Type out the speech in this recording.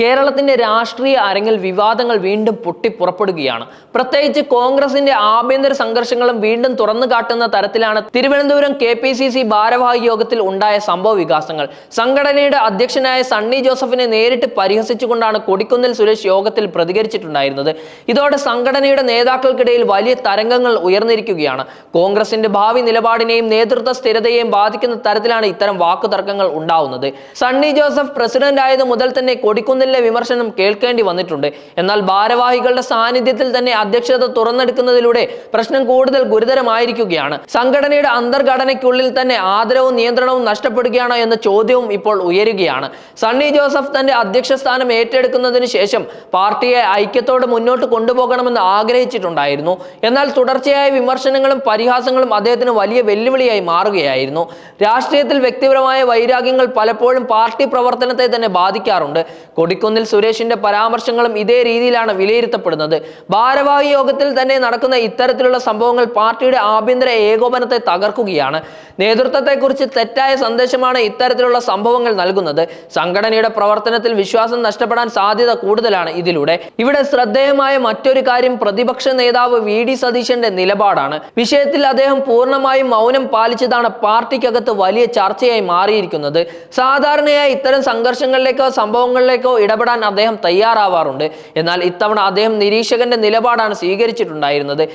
കേരളത്തിന്റെ രാഷ്ട്രീയ അരങ്ങിൽ വിവാദങ്ങൾ വീണ്ടും പൊട്ടിപ്പുറപ്പെടുകയാണ്. പ്രത്യേകിച്ച് കോൺഗ്രസിന്റെ ആഭ്യന്തര സംഘർഷങ്ങളും വീണ്ടും തുറന്നു കാട്ടുന്ന തരത്തിലാണ് Thiruvananthapuram K P C C ഭാരവാഹി യോഗത്തിൽ ഉണ്ടായ സംഭവ വികാസങ്ങൾ. സംഘടനയുടെ അധ്യക്ഷനായ സണ്ണി ജോസഫിനെ നേരിട്ട് പരിഹസിച്ചുകൊണ്ടാണ് കൊടിക്കുന്നിൽ സുരേഷ് യോഗത്തിൽ പ്രതികരിച്ചിട്ടുണ്ടായിരുന്നത്. ഇതോടെ സംഘടനയുടെ നേതാക്കൾക്കിടയിൽ വലിയ തരംഗങ്ങൾ ഉയർന്നിരിക്കുകയാണ്. കോൺഗ്രസിന്റെ ഭാവി നിലപാടിനെയും നേതൃത്വ സ്ഥിരതയെയും ബാധിക്കുന്ന തരത്തിലാണ് ഇത്തരം വാക്കുതർക്കങ്ങൾ ഉണ്ടാവുന്നത്. സണ്ണി ജോസഫ് പ്രസിഡന്റ് ആയത് മുതൽ തന്നെ കൊടിക്കുന്നിലെ വിമർശനം കേൾക്കേണ്ടി വന്നിട്ടുണ്ട്. എന്നാൽ ഭാരവാഹികളുടെ സാന്നിധ്യത്തിൽ തന്നെ അധ്യക്ഷത തുറന്നെടുക്കുന്നതിലൂടെ പ്രശ്നം കൂടുതൽ ഗുരുതരമായിരിക്കുകയാണ്. സംഘടനയുടെ അന്തർഘടനയ്ക്കുള്ളിൽ തന്നെ ആദരവും നിയന്ത്രണവും നഷ്ടപ്പെടുകയാണോ എന്ന ചോദ്യവും ഇപ്പോൾ ഉയരുകയാണ്. സണ്ണി ജോസഫ് തന്റെ അധ്യക്ഷ സ്ഥാനം ഏറ്റെടുക്കുന്നതിന് ശേഷം പാർട്ടിയെ ഐക്യത്തോടെ മുന്നോട്ട് കൊണ്ടുപോകണമെന്ന് ആഗ്രഹിച്ചിട്ടുണ്ടായിരുന്നു. എന്നാൽ തുടർച്ചയായ വിമർശനങ്ങളും പരിഹാസങ്ങളും അദ്ദേഹത്തിന് വലിയ വെല്ലുവിളിയായി മാറുകയായിരുന്നു. രാഷ്ട്രീയത്തിൽ വ്യക്തിപരമായ വൈരാഗ്യങ്ങൾ പലപ്പോഴും പാർട്ടി പ്രവർത്തനത്തെ തന്നെ ബാധിക്കാറുണ്ട്. കൊടിക്കുന്നിൽ സുരേഷിന്റെ പരാമർശങ്ങളും ഇതേ രീതിയിലാണ് വിലയിരുത്തപ്പെടുന്നത്. ഭാരവാഹി യോഗത്തിൽ തന്നെ നടക്കുന്ന ഇത്തരത്തിലുള്ള സംഭവങ്ങൾ പാർട്ടിയുടെ ആഭ്യന്തര ഏകോപനത്തെ തകർക്കുകയാണ്. നേതൃത്വത്തെക്കുറിച്ച് തെറ്റായ സന്ദേശമാണ് ഇത്തരത്തിലുള്ള സംഭവങ്ങൾ നൽകുന്നത്. സംഘടനയുടെ പ്രവർത്തനത്തിൽ വിശ്വാസം നഷ്ടപ്പെടാൻ സാധ്യത കൂടുതലാണ് ഇതിലൂടെ. ഇവിടെ ശ്രദ്ധേയമായ മറ്റൊരു കാര്യം പ്രതിപക്ഷ നേതാവ് വി ഡി സതീശന്റെ നിലപാടാണ്. വിഷയത്തിൽ അദ്ദേഹം പൂർണമായും മൗനം പാലിച്ചതാണ് പാർട്ടിക്കകത്ത് വലിയ ചർച്ചയായി മാറിയിരിക്കുന്നത്. സാധാരണയായി ഇത്തരം സംഘർഷങ്ങളിലേക്കോ സംഭവങ്ങളിലേക്കോ ഇടപെടാൻ അദ്ദേഹം തയ്യാറാവാറുണ്ട്. എന്നാൽ ഇത്തവണ അദ്ദേഹം നിരീക്ഷകന്റെ നിലപാടാണ് സ്വീകരിച്ചിട്ടുണ്ടായിരുന്നത്.